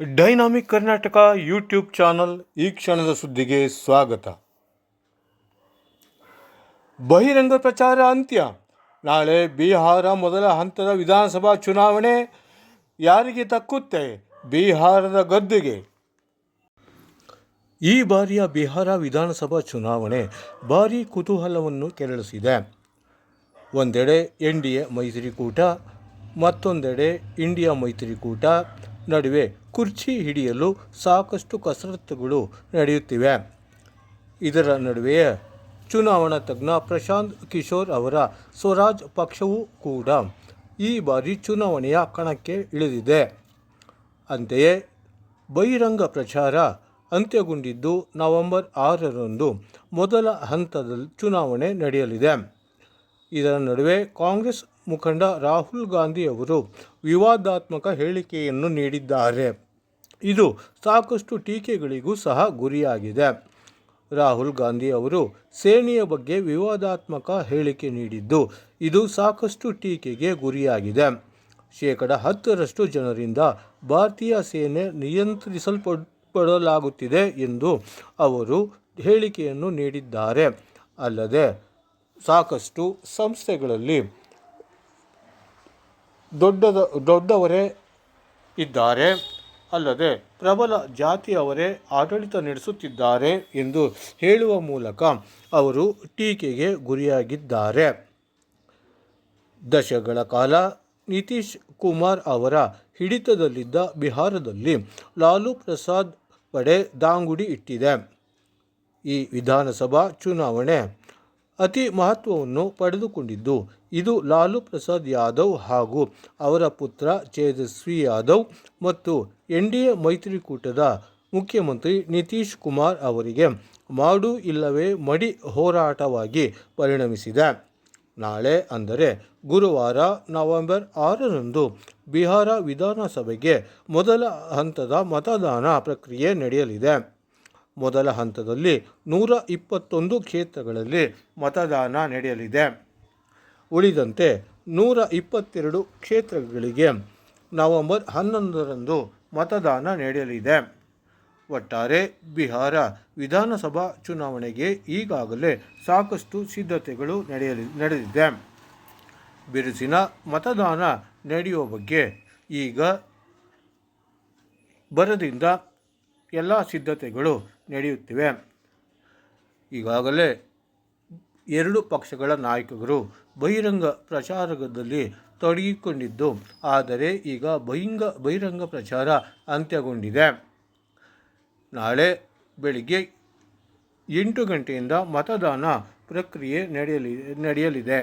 Dynamic Karnataka YouTube channel ಈ ಕ್ಷಣದ ಸುದ್ದಿಗೆ ಸ್ವಾಗತ. ಬಹಿರಂಗ ಪ್ರಚಾರ ಅಂತ್ಯ. ನಾಳೆ ಬಿಹಾರ ಮೊದಲ ಹಂತದ ವಿಧಾನಸಭಾ ಚುನಾವಣೆ. ಯಾರಿಗೆ ತಕ್ಕುತ್ತೆ? ಬಿಹಾರದ ಗದ್ದೆಗೆ. ಈ ಬಾರಿಯ ಬಿಹಾರ ವಿಧಾನಸಭಾ ಚುನಾವಣೆ ಭಾರೀ ಕುತೂಹಲವನ್ನು ಕೆರಳಿಸಿದೆ. ಒಂದೆಡೆ ಎನ್ ಡಿ ಎ ಮೈತ್ರಿಕೂಟ, ಮತ್ತೊಂದೆಡೆ ಇಂಡಿಯಾ ಮೈತ್ರಿಕೂಟ, ನಡುವೆ ಕುರ್ಚಿ ಹಿಡಿಯಲು ಸಾಕಷ್ಟು ಕಸರತ್ತುಗಳು ನಡೆಯುತ್ತಿವೆ. ಇದರ ನಡುವೆಯೇ ಚುನಾವಣಾ ತಜ್ಞ ಪ್ರಶಾಂತ್ ಕಿಶೋರ್ ಅವರ ಸ್ವರಾಜ್ ಪಕ್ಷವೂ ಕೂಡ ಈ ಬಾರಿ ಚುನಾವಣೆಯ ಕಣಕ್ಕೆ ಇಳಿದಿದೆ. ಅಂತೆಯೇ ಬಹಿರಂಗ ಪ್ರಚಾರ ಅಂತ್ಯಗೊಂಡಿದ್ದು ನವೆಂಬರ್ ಆರರಂದು ಮೊದಲ ಹಂತದ ಚುನಾವಣೆ ನಡೆಯಲಿದೆ. ಇದರ ನಡುವೆ ಕಾಂಗ್ರೆಸ್ ಮುಖಂಡ ರಾಹುಲ್ ಗಾಂಧಿ ಅವರು ವಿವಾದಾತ್ಮಕ ಹೇಳಿಕೆಯನ್ನು ನೀಡಿದ್ದಾರೆ. ಇದು ಸಾಕಷ್ಟು ಟೀಕೆಗಳಿಗೂ ಸಹ ಗುರಿಯಾಗಿದೆ. ರಾಹುಲ್ ಗಾಂಧಿ ಅವರು ಸೇನೆಯ ಬಗ್ಗೆ ವಿವಾದಾತ್ಮಕ ಹೇಳಿಕೆ ನೀಡಿದ್ದು ಇದು ಸಾಕಷ್ಟು ಟೀಕೆಗೆ ಗುರಿಯಾಗಿದೆ. ಶೇಕಡ ಹತ್ತರಷ್ಟು ಜನರಿಂದ ಭಾರತೀಯ ಸೇನೆ ನಿಯಂತ್ರಿಸಲ್ಪಡಲಾಗುತ್ತಿದೆ ಎಂದು ಅವರು ಹೇಳಿಕೆಯನ್ನು ನೀಡಿದ್ದಾರೆ. ಅಲ್ಲದೆ ಸಾಕಷ್ಟು ಸಂಸ್ಥೆಗಳಲ್ಲಿ ದೊಡ್ಡದ ದೊಡ್ಡವರೇ ಇದ್ದಾರೆ. ಅಲ್ಲದೆ ಪ್ರಬಲ ಜಾತಿಯವರೇ ಆಡಳಿತ ನಡೆಸುತ್ತಿದ್ದಾರೆ ಎಂದು ಹೇಳುವ ಮೂಲಕ ಅವರು ಟೀಕೆಗೆ ಗುರಿಯಾಗಿದ್ದಾರೆ. ದಶಕಗಳ ಕಾಲ ನಿತೀಶ್ ಕುಮಾರ್ ಅವರ ಹಿಡಿತದಲ್ಲಿದ್ದ ಬಿಹಾರದಲ್ಲಿ ಲಾಲು ಪ್ರಸಾದ್ ಪಡೆ ದಾಂಗುಡಿ ಇಟ್ಟಿದೆ. ಈ ವಿಧಾನಸಭಾ ಚುನಾವಣೆ ಅತಿ ಮಹತ್ವವನ್ನು ಪಡೆದುಕೊಂಡಿದ್ದು, ಇದು ಲಾಲು ಪ್ರಸಾದ್ ಯಾದವ್ ಹಾಗೂ ಅವರ ಪುತ್ರ ತೇಜಸ್ವಿ ಯಾದವ್ ಮತ್ತು ಎನ್ ಡಿ ಎ ಮೈತ್ರಿಕೂಟದ ಮುಖ್ಯಮಂತ್ರಿ ನಿತೀಶ್ ಕುಮಾರ್ ಅವರಿಗೆ ಮಾಡು ಇಲ್ಲವೇ ಮಡಿ ಹೋರಾಟವಾಗಿ ಪರಿಣಮಿಸಿದೆ. ನಾಳೆ ಅಂದರೆ ಗುರುವಾರ ನವೆಂಬರ್ ಆರರಂದು ಬಿಹಾರ ವಿಧಾನಸಭೆಗೆ ಮೊದಲ ಹಂತದ ಮತದಾನ ಪ್ರಕ್ರಿಯೆ ನಡೆಯಲಿದೆ. ಮೊದಲ ಹಂತದಲ್ಲಿ ನೂರ ಇಪ್ಪತ್ತೊಂದು ಕ್ಷೇತ್ರಗಳಲ್ಲಿ ಮತದಾನ ನಡೆಯಲಿದೆ. ಉಳಿದಂತೆ ನೂರ ಇಪ್ಪತ್ತೆರಡು ಕ್ಷೇತ್ರಗಳಿಗೆ ನವೆಂಬರ್ ಹನ್ನೊಂದರಂದು ಮತದಾನ ನಡೆಯಲಿದೆ. ಒಟ್ಟಾರೆ ಬಿಹಾರ ವಿಧಾನಸಭಾ ಚುನಾವಣೆಗೆ ಈಗಾಗಲೇ ಸಾಕಷ್ಟು ಸಿದ್ಧತೆಗಳು ನಡೆಯಲಿ, ನಡೆದಿದೆ. ಬಿರುಸಿನ ಮತದಾನ ನಡೆಯುವ ಬಗ್ಗೆ ಈಗ ಬರದಿಂದ ಎಲ್ಲ ಸಿದ್ಧತೆಗಳು ನಡೆಯುತ್ತಿವೆ. ಈಗಾಗಲೇ ಎರಡು ಪಕ್ಷಗಳ ನಾಯಕರು ಬಹಿರಂಗ ಪ್ರಚಾರದಲ್ಲಿ ತೊಡಗಿಕೊಂಡಿದ್ದು, ಆದರೆ ಈಗ ಬಹಿಂಗ, ಬಹಿರಂಗ ಪ್ರಚಾರ ಅಂತ್ಯಗೊಂಡಿದೆ. ನಾಳೆ ಬೆಳಿಗ್ಗೆ ಎಂಟು ಗಂಟೆಯಿಂದ ಮತದಾನ ಪ್ರಕ್ರಿಯೆ ನಡೆಯಲಿ, ನಡೆಯಲಿದೆ.